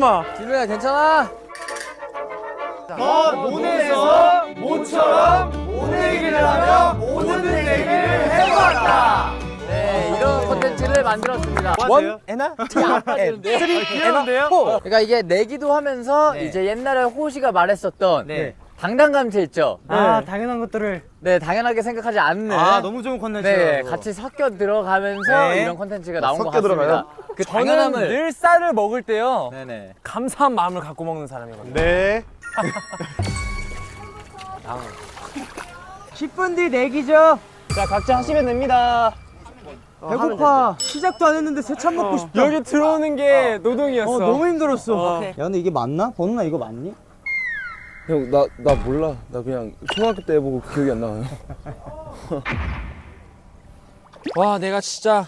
잠깐만. 진우야 괜찮아? 모네에서 모처럼 모내기를 하며 모든 내기를 해보았다. 네 이런 콘텐츠를 만들었습니다. 원 에나 빠지는데요? 귀여운데요? 그러니까 이게 내기도 하면서 네. 이제 옛날에 호시가 말했었던 네. 당당 감체 있죠. 아 당연한 것들을 네 당연하게 생각하지 않는. 아 너무 좋은 컨텐츠. 네 같이 섞여 들어가면서 네. 이런 콘텐츠가 나온 것 섞여 같습니다. 들어가요? 그 저는 당연함을. 늘 쌀을 먹을 때요 네네. 감사한 마음을 갖고 먹는 사람이거든요. 네. 10분 뒤 내기죠. 자 각자 하시면 됩니다. 배고파. 시작도 안 했는데 새참 먹고 싶다. 여기 들어오는 게 노동이었어. 너무 힘들었어. 야 근데 이게 맞나? 번훈아 이거 맞니? 형, 나, 나 몰라. 나 그냥 초등학교 때 해보고 기억이 안 나요. 와 내가 진짜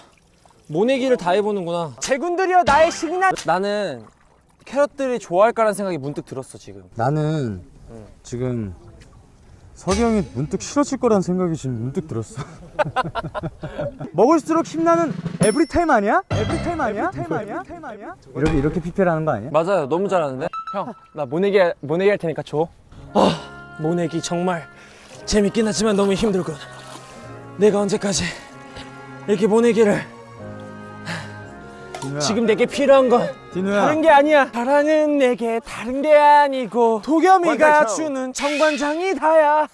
모내기를 다 해보는구나 제군들이여 나의 식량. 나는 캐럿들이 좋아할까라는 생각이 문득 들었어 지금 나는 지금 석이 형이 문득 싫어질 거란 생각이 지금 문득 들었어. 먹을수록 힘나는 에브리타임 아니야? 에브리타임 아니야? 타임 아니야? 타임 아니야? 이렇게 이렇게 피폐라는 거 아니야? 맞아요 너무 잘하는데 형 나 모내기 할- 모내기 할 테니까 줘 아, 모내기 정말 재밌긴 하지만 너무 힘들군 내가 언제까지 이렇게 모내기를 지금 내게 필요한 건 디누야. 다른 게 아니야. 사랑은 내게 다른 게 아니고 도겸이가 주는 정관장이 다야.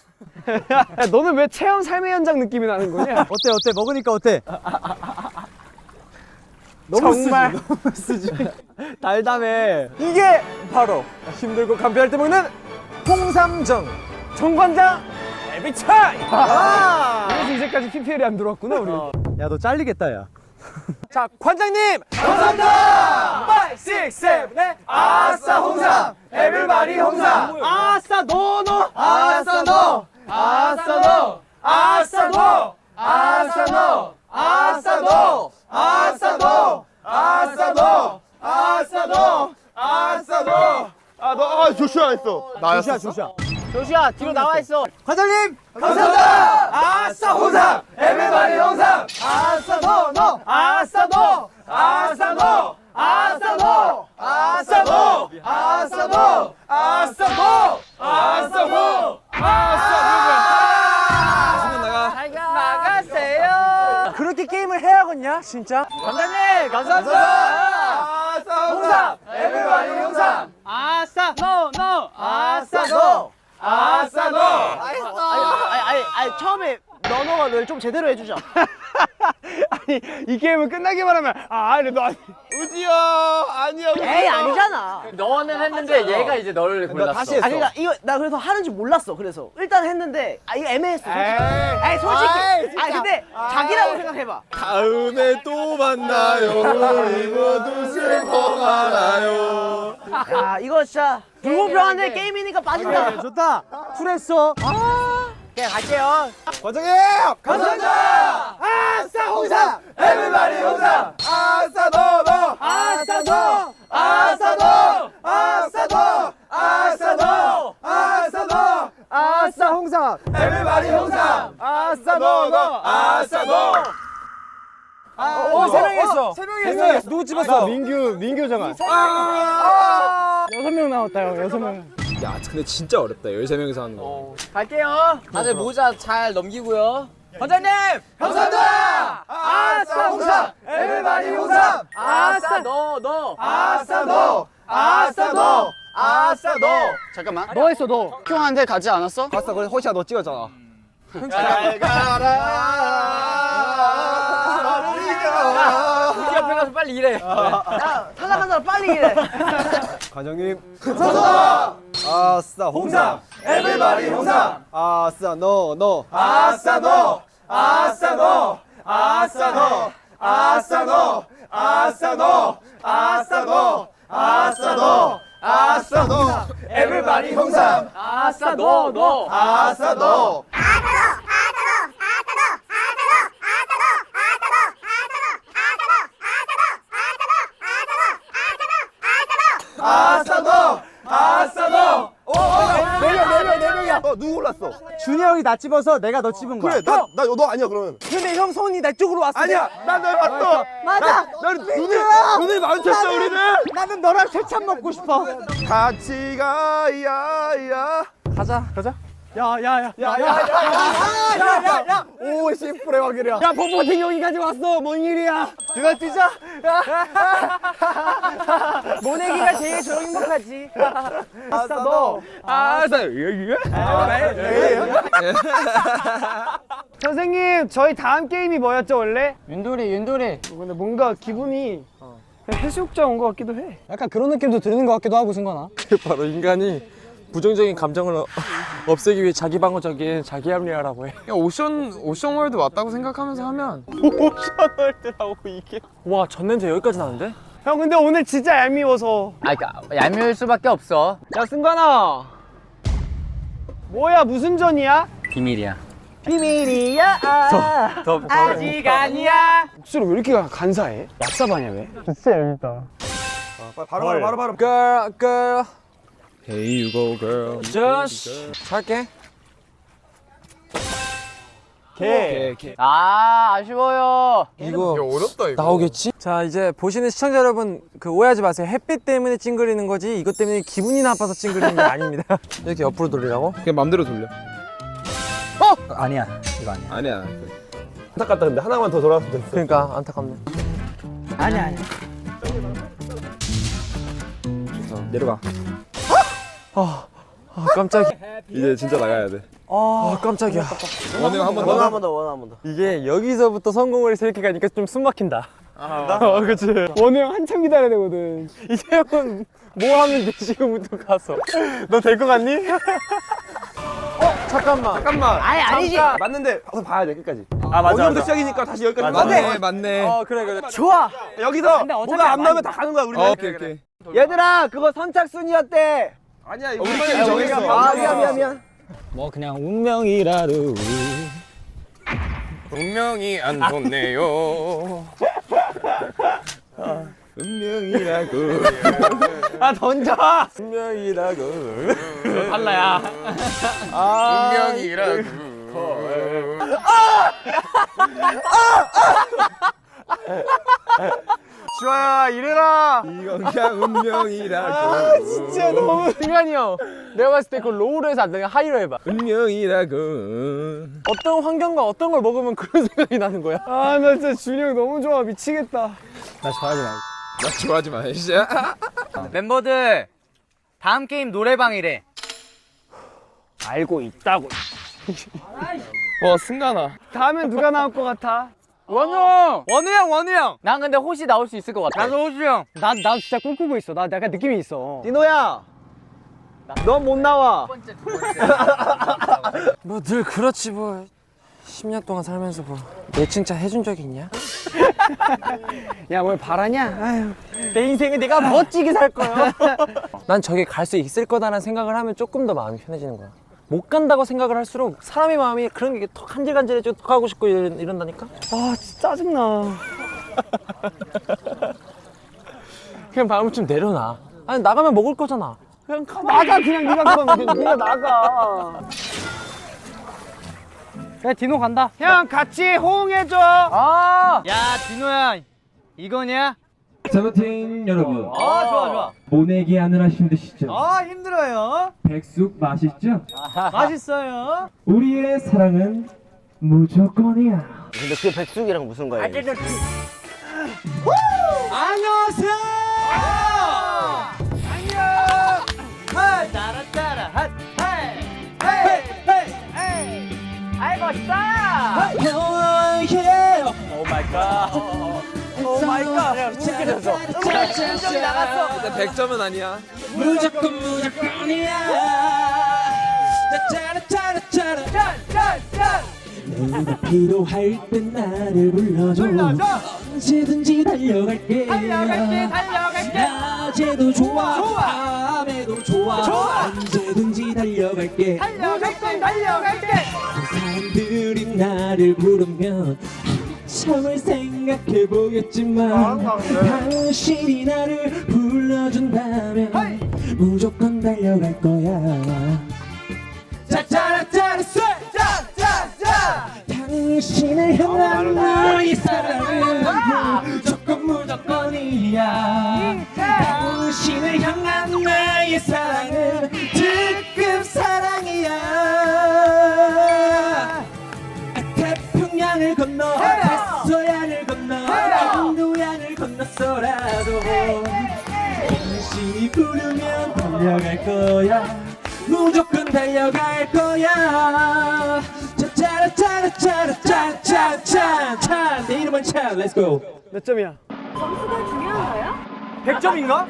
너는 왜 체험 삶의 현장 느낌이 나는 거냐? 어때 어때? 먹으니까 어때? 정말. 달담해. 이게 바로 힘들고 간편할 때 먹는 홍삼정. 정관장 에비차이. 그래서 이제까지 PPL이 안 들어왔구나 우리. 야 너 잘리겠다 야. 자 관장님 감사합니다 5, 6, 7, 8 아싸 홍삼 에브리바디 홍삼 아싸 노노 아싸 노 아싸 노 아싸 노 아싸 노 아싸 노 아싸 노 아싸 노 아싸 노 아싸 노 아, 너, 아, 조슈아 했어. 나였어. 조시아. 조 시야 뒤로 나와 있어. 과장님. 아싸 홍삼! 에브리바디 홍삼! 아싸 노노! 아싸 노! 아싸 노! 아싸 노! 아싸 노! 아싸 노! 아싸 노! 아싸 노! 나가세요. 그렇게 게임을 해야겠냐 진짜? 감독님 감사합니다. 아싸 홍삼! 에브리바디 홍삼! 아싸 노 노. 아싸 노 아싸 노 아니, 아니, 아니, 처음에 너너가 널 좀 제대로 해주자. 아니 이 게임은 끝나기만 하면 아 아니 너 아니 우지야, 아니야. 에이, 아니잖아. 너는 했는데 얘가 이제 너를 골랐어. 다시 했어. 아니, 그러니까 이거 나 그래서 하는지 몰랐어. 그래서 일단 했는데 아 이거 애매했어. 솔직히. 아니 솔직히. 아니 근데 자기라고 생각해봐. 다음에 또 만나요. 우리 모두 슬퍼 말아요. 야 이거 진짜 불공평한데 게임이니까 빠진다. 좋다. 쿨했어. 그냥 갈게요. 과장님! 감사합니다! 아싸 홍삼! 에브리바디 홍삼! 아싸 노노! 아싸 노! 아싸 노! 아싸 노! 아싸 노! 아싸 노! 아싸 홍삼. 에브리바디 홍삼! 아싸 노노! 아싸 노! 어, 세 명이 했어. 세 명이 했어. 누구 집었어? 민규, 민규 정아. 여섯 명 나왔다요. 여섯 명. 야, 근데 진짜 어렵다. 13명이서 하는 거. 갈게요. 다들 모자 잘 넘기고요. 원장님 감사합니다. 아싸 홍삼 에브리바디 홍삼 아싸 너 너. 아싸 노! 아싸 노! 아싸 노! 잠깐만. 너 했어 너. 형한테 가지 않았어? 봤어. 그래, 호시야 너 찍었잖아. 잘 가라. 우리가. 우리 옆에 가서 빨리 일해. 야 탈락한 사람 빨리 일해. 과장님. 아싸 홍삼! 에브리바디 홍삼! 아싸, 너, 너. 아싸 노! 아싸 노! 아싸 노! 아싸 노! 아싸 노! 아싸 노! 아싸 노! 아싸 노! 에브리바디 홍삼! 아싸 너 너. 아싸 노! 아싸 노! 아싸 노! 오, 네 명, 네 명, 네 명이야. 어 누구 골랐어? 준이 형이 나 찝어서 내가 너 찝은 거야. 그래 나 나 너 아니야 그러면. 근데 형 손이 내 쪽으로 왔어. 아니야 나널 봤어. 맞아. 너 눈을 눈을 마주쳤어 우리는. 나는 너랑 세찬 먹고 싶어. 같이 가 야 야. 가자. 가자. 야야야야야야야야야야 오 심플의 왕이야 야 버퍼팅 여기까지 왔어 뭔 일이야 그거 뛰자 모내기가 제일 저 행복하지 아싸 너 아싸 선생님 저희 다음 게임이 뭐였죠 원래? 윤돌이 윤돌이 근데 뭔가 기분이 해수욕장 온 것 같기도 해 약간 그런 느낌도 드는 것 같기도 하고 승관아. 바로 인간이 부정적인 감정을 어- 없애기 위해 자기 방어적인 자기 합리화라고 해. 그냥 오션 오션월드 왔다고 생각하면서 하면 오션월드라고 이게 와, 전 냄새 여기까지 나는데? 형 근데 오늘 진짜 얄미워서 아 그니까 얄미울 수밖에 없어 야 승관아 뭐야 무슨 전이야? 비밀이야 비밀이야 더, 더. 아직 아니야 목소리 왜 이렇게 간사해? 얍삽하냐 왜? 바로 바로 바로 바로. Girl, girl. Hey, you go, girl. Just 살게. 개 아 아쉬워요 이거 어렵다 이거. 나오겠지? 자, 이제 보시는 시청자 여러분 그 오해하지 마세요. 햇빛 때문에 찡그리는 거지 이것 때문에 기분이 나빠서 찡그리는 게 아닙니다. 이렇게 옆으로 돌리라고? 그냥 맘대로 돌려. 아니야 이거 아니야 아니야. 안타깝다 근데 하나만 더 돌아왔으면 됐어. 그러니까 안타깝네. 아니야 아니야 내려가. 아, 깜짝이야. 이제 진짜 나가야 돼. 아, 깜짝이야. 원우 한번 더. 한번 더 원하 한번 더 이게 여기서부터 성공을 이렇게 가니까 좀 숨 막힌다. 어 그치 원우 형 한참 기다려야 되거든 이제 형은 뭐 하면 돼 지금부터 가서. 너 될 것 같니? 어, 잠깐만. 잠깐만. 아니 아니지 맞는데 가서 봐야 돼 끝까지. 아, 맞아. 여기부터 시작이니까 다시 여기까지. 맞네 맞네. 어, 그래, 그래. 좋아 여기서 뭐가 안 나오면 다 가는 거야 우리는. 어, 오케이 오케이. 얘들아 그거 선착순이었대 아니야 이거 우리끼리 정했어. 아 미안 미안 미안 뭐 그냥 운명이라도. 운명이 안 좋네요. 운명이라고. 아 던져 분명이라고. 달라야 운명이라고. 주아 야 이래라 이건 그냥 운명이라고. 진짜 너무 승관이 형, 내가 봤을 때그 로우로 해서 안 되면 하이로 해봐. 운명이라고. 어떤 환경과 어떤 걸 먹으면 그런 생각이 나는 거야. 아 나 진짜 준이 형 너무 좋아 미치겠다 나 좋아하지 마 진짜. 멤버들 다음 게임 노래방이래 알고 있다고 와 승관아. 다음엔 누가 나올 것 같아? 원우 형! 원우 형 원우 형 난 근데 호시 나올 수 있을 것 같아. 나도 호시 형. 나, 나 진짜 꿈꾸고 있어. 나 약간 느낌이 있어. 디노야! 넌 못 나와. 뭐늘 그렇지 뭐. 10년 동안 살면서 뭐. 내 칭찬 해준 적이 있냐? 야 뭘 바라냐? 아유 내 인생을 내가 멋지게 살 거야. 난 저기 갈 수 있을 거다라는 생각을 하면 조금 더 마음이 편해지는 거야. 못 간다고 생각을 할수록 사람의 마음이 그런 게 더 간질간질해지고 더 가고 싶고 이런, 이런다니까? 아 진짜 짜증나 그냥 마음을 좀 내려놔. 아니 나가면 먹을 거잖아. 그냥 가. 나가 그냥 네가 그러면 네가 나가 야 디노 간다 형 같이 호응해줘 아! 야 디노야 이거냐? 세븐틴 여러분. 아 좋아 좋아. 모내기 하느라 힘드시죠? 아 힘들어요. 백숙 맛있죠? 맛있어요. 우리의 사랑은 무조건이야. 근데 그게 백숙이랑 무슨 거예요? 안녕하세요! 따라 따라. 핫 헤이 헤이 헤이. 헤이. 아이 멋있다. 오 마이 갓 웃기면서. 감정이 나갔어. 근데 100점은 아니야. 무조건 무조건이야. 짜라짜라짜라 짠짠짠 내가 필요할 땐 나를 불러줘. 언제든지 달려갈게. 달려갈게 달려갈게. 낮에도 좋아, 밤에도 좋아, 언제든지 달려갈게. 달려갈게 달려갈게. 사람들이 나를 부르면 처음을 생각해 보겠지만 당신이 나를 불러준다면 무조건 달려갈 거야. 짜짜라짜라쎄 짜짜짜 당신을 향한 나의 사랑은 무조건 무조건이야. 당신을 향한 나의 사랑은 지금 사랑이야. 없어라도 당신이 부르면 달려갈 거야 무조건 달려갈 거야 차차차차차차차차 내 이름은 차 Let's go 몇 점이야? 점수가 중요한가요? 100점인가?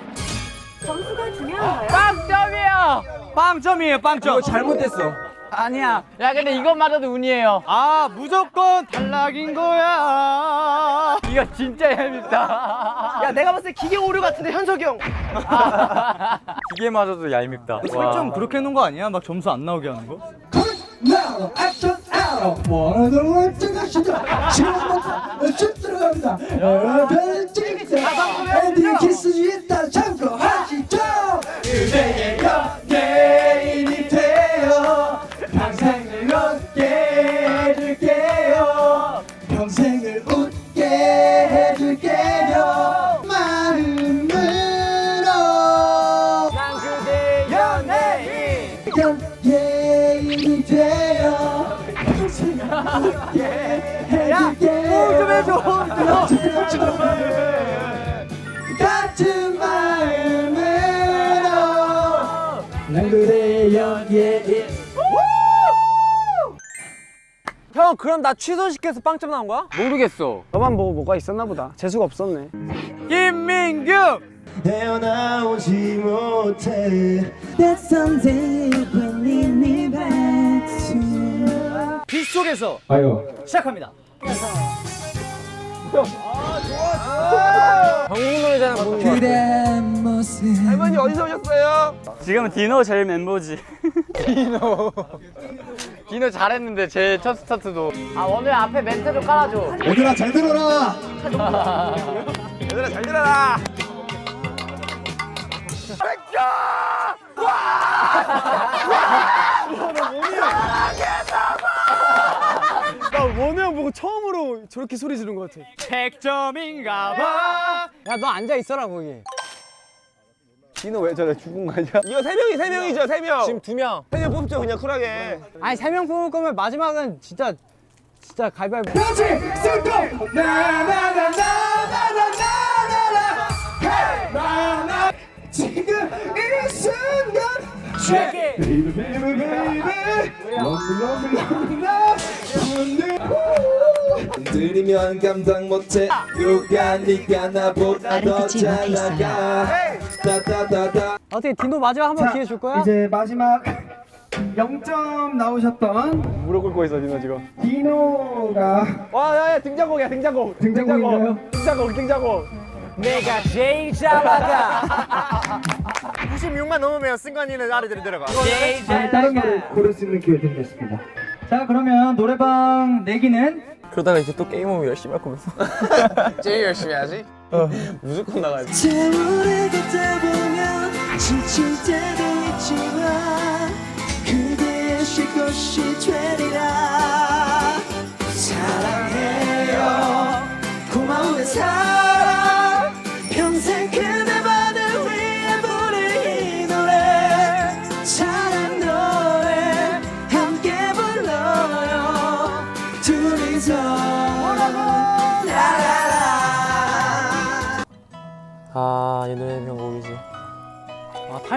점수가 중요한가요? 빵점이에요 빵점이에요 빵점 잘못됐어 아니야. 야 근데 이것마저도 운이에요. 아 무조건 탈락인 거야 이거 진짜 얄밉다. 야 내가 봤을 때 기계 오류 같은데 현석이 형 기계마저도 얄밉다. 설정 그렇게 해놓은 거 아니야? 막 점수 안 나오게 하는 거? now action out 원하는 월등한 시도 지금부터 쭉 들어갑니다 별을 찍자 엔딩 키스 있다 참고 하시죠 그대의 연 형 그럼 나 취소시켜서 빵점 나온 거야? 모르겠어. 너만 보고 뭐가 있었나 보다. 재수가 없었네. 김민규! 헤어나오지 못해. That someday when we need back to 빗속에서 아유. 시작합니다. 거. 그대 모습. 할머니 어디서 오셨어요? 지금은 디노 제일 멤버지. 디노 잘했는데 제 첫 스타트도. 아 오늘 앞에 멘트 좀 깔아줘. 얘들아 잘 들어라 얘들아 잘 들어라. 나 원우 형 보고 처음으로 저렇게 소리 지른 것 같아 100점인가 봐 야 너 앉아 있어라 거기 디노 왜 저래? 죽은 거 아니야? 이거 세 명이 세 명이죠 세 명. 지금 두 명. 세 명 뽑죠 그냥 쿨하게. 아니 세 명 뽑을 거면 마지막은 진짜 진짜 가위바위보. 그렇지 쓸거 나나나나나나나나나. 나나. 지금 이 순간. Check it Baby baby baby Love love love love 들이면 감당 못해. 누가 네가 나보다 더 잘 나가 따따따따 어떻게 디노 마지막 한 번 기회 줄 거야? 이제 마지막 0점 나오셨던 무릎 꿇고 있어 디노 지금. 디노가 와 야 야 등장곡이야 등장곡. 등장곡인가요? 등장곡 등장곡. 내가 제일 잘 나가 96만 넘으면 승관이는 아래들이 들어가. 아니, 다른 노래 고를 수 있는 기회 드리겠습니다. 자 그러면 노래방 내기는 그러다가 이제 또 게임 오면 열심히 할 거면서. 제일 열심히 해야지. 무조건 나가야지. 세월을 걷다 보면 지칠 때도 있지만 그대의 쉴 곳이 되리라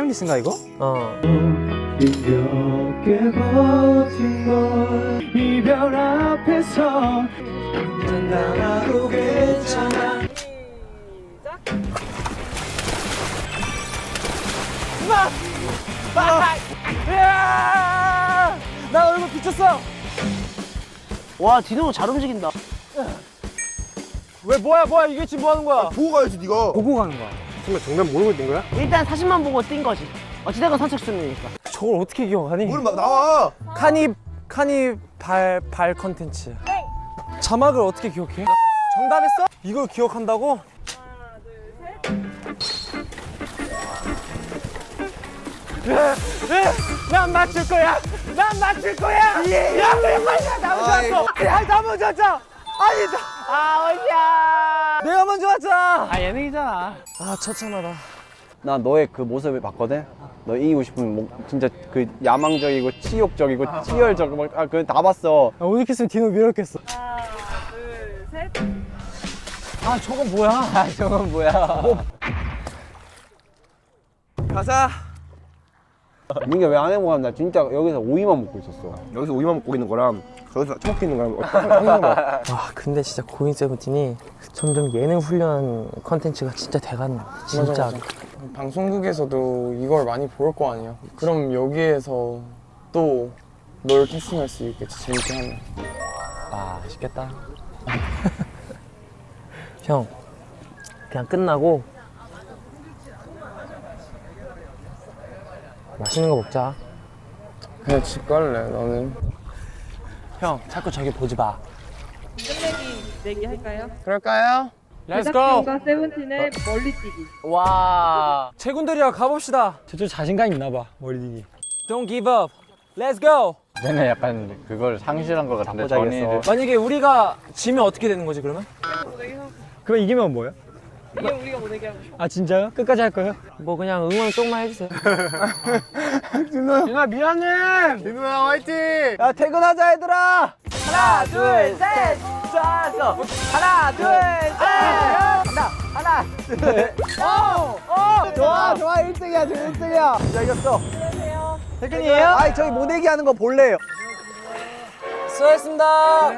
타임리스인가 이거? 어. 앞에서 장담하고 괜찮아. 나 얼굴 비쳤어! 와 디노 잘 움직인다. 왜 뭐야 뭐야? 이게 지금 뭐 하는 거야? 보고 가야지 네가. 보고 가는 거야 일단 사진만 보고 뛴 거지. 어찌됐건 선착순이니까. 저걸 어떻게 기억하니? 물 막 나와. 카니 카니 발발 컨텐츠. 자막을 어떻게 기억해? 정답했어? 이걸 기억한다고? 난 맞출 거야. 난 맞출 거야. 야 그래 빨리 나? 먼저 왔어. 야나 먼저 왔자 아니다 아 어디야 내가 먼저 왔잖아 아 예능이잖아 아 처참하다. 나 너의 그 모습을 봤거든. 너 이기고 싶으면 뭐 진짜 그 야망적이고 치욕적이고 치열적 막그다 봤어. 아, 오늘 키스면 디노 밀었겠어 아 저건 뭐야? 아, 저건 뭐야? 가자. 민규 왜안 해먹어? 나 진짜 여기서 오이만 먹고 있었어. 여기서 오이만 먹고 있는 거랑 저기서 처먹고 있는 거랑 어떤 상관없어. 와 근데 진짜 고인 세븐틴이 점점 예능 훈련 컨텐츠가 진짜 돼가는 진짜 방송국에서도 이걸 많이 볼 거 아니야. 그럼 여기에서 또 널 캐스팅할 수 있겠지 재밌게 하면. 아 맛있겠다 형 그냥 끝나고 맛있는 거 먹자 그냥 집 갈래 나는. 형 자꾸 저기 보지 마 내기 할까요? 그럴까요? Let's go 과 세븐틴의 멀리뛰기. 와 최군들이랑 가봅시다 저쪽 자신감 있나 봐 머리디기 Don't give up Let's go 내가 약간 그걸 상실한 것 같은데 보자겠어. 만약에 우리가 지면 어떻게 되는 거지 그러면? 그럼 이기면 뭐야? 이게 우리가 못 내기 하고. 아 진짜요? 끝까지 할 거예요? 뭐 그냥 응원 조금만 해주세요. 진아 미안해. 민우야 화이팅! 야 퇴근하자 얘들아! 하나 둘셋! 쏴서 하나 둘 셋! 하나 하나 둘어 좋아 좋아. 1등이야 저 1등이야. 자 이겼어. 퇴근이에요? 아니 저희 모내기 하는 거 볼래요. 수고했습니다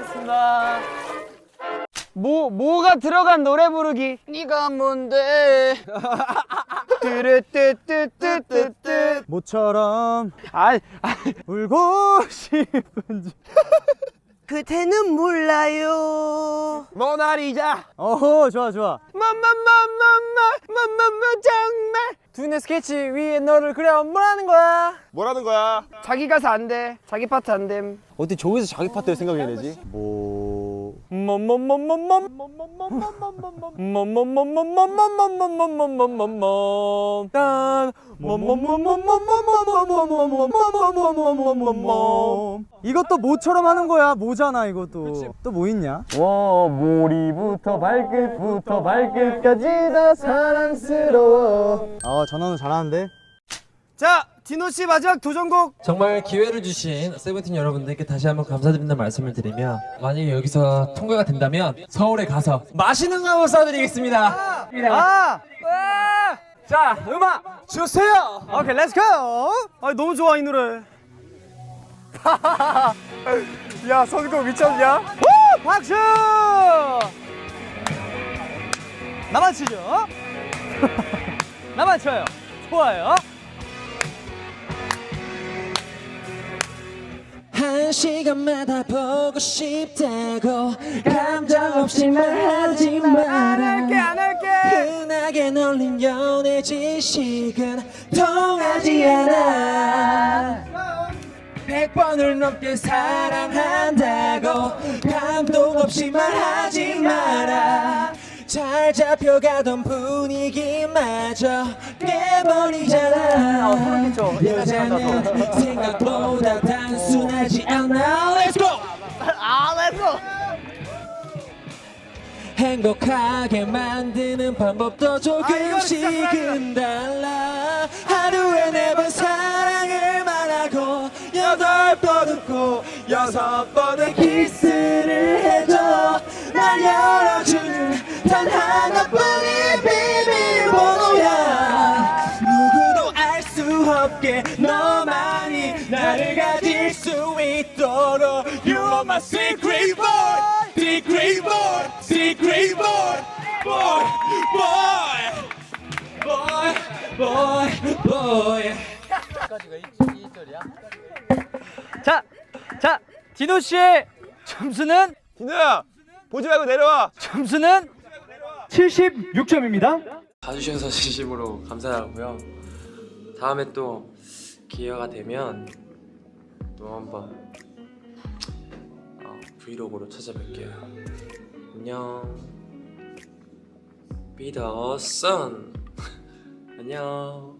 뭐 뭐가 들어간 노래 부르기. 네가 뭔데? 뚜르뚜뚜뚜뚜뚜. 모처럼 아니, 아니 울고 싶은지. 그대는 몰라요. 모나리자. 어허 좋아 좋아. 맘맘맘맘마 맘맘마 정말. 두뇌 스케치 위에 너를 그려 뭐라는 거야? 뭐라는 거야? 자기 가사 안 돼. 자기 파트 안 됨. 어떻게 저기서 자기 파트를 생각해야 되지? 뭐. 이것도 모처럼 하는 거야 모잖아 이것도 또 뭐 있냐? 와 머리부터 발끝부터 발끝까지 다 사랑스러워. 아 전화는 잘하는데 자, 디노 씨 마지막 도전곡. 정말 기회를 주신 세븐틴 여러분들께 다시 한번 감사드린다는 말씀을 드리며 만약에 여기서 통과가 된다면 서울에 가서 맛있는 거 쏴드리겠습니다. 아! 자 음악 주세요 오케이 렛츠고 아, 너무 좋아 이 노래. 야 선곡 미쳤냐? 박수 나만 치죠 나만 쳐요 좋아요 한 시간마다 보고 싶다고 감정 없이 말하지 마라. 안 할게. 흔하게 놀린 연애 지식은 통하지 않아. 백 번을 넘게 사랑한다고 감동 없이 말하지 마라. 잘 잡혀가던 분위기마저 깨버리잖아. 여자는 생각보다 행복하게 만드는 방법도 조금씩은 달라. 하루에 네 번 사랑을 말하고 여덟 번 웃고 여섯 번의 키스를 해줘. 날 열어주는 단 하나뿐인 비밀번호야. 누구도 알 수 없게 너만이 나를 가질 수 있도록 You are my secret boy Secret boy Secret boy Boy Boy Boy Boy Boy 자, 자, 디노 씨의 점수는 디노야 보지 말고 내려와. 점수는 76점입니다. 봐주셔서 진심으로 감사하고요 다음에 또 기회가 되면 또 한번 어, 브이로그로 찾아뵐게요 안녕 Be the sun 안녕